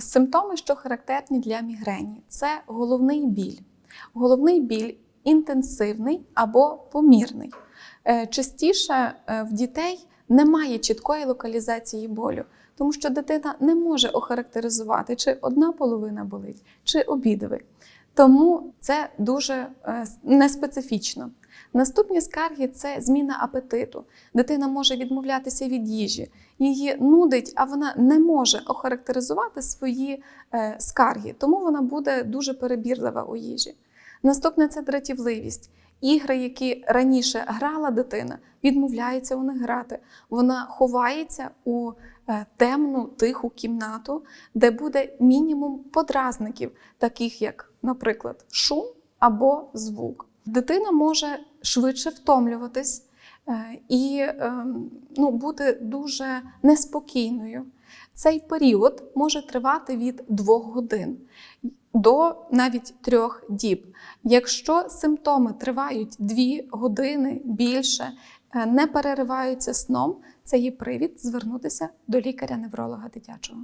Симптоми, що характерні для мігрені, це головний біль. Головний біль інтенсивний або помірний. Е, Частіше е, в дітей немає чіткої локалізації болю, тому що дитина не може охарактеризувати, чи одна половина болить, чи обидві. Тому це дуже е, неспецифічно. Наступні скарги це зміна апетиту. Дитина може відмовлятися від їжі, її нудить, а вона не може охарактеризувати свої е, скарги, тому вона буде дуже перебірлива у їжі. Наступне це дратівливість. Ігри, які раніше грала дитина, відмовляється у них грати. Вона ховається у е, темну, тиху кімнату, де буде мінімум подразників, таких як, наприклад, шум або звук. Дитина може швидше втомлюватись е, і ем, ну, бути дуже неспокійною. Цей період може тривати від двох годин до навіть трьох діб. Якщо симптоми тривають дві години більше, е, не перериваються сном, це є привід звернутися до лікаря-невролога дитячого.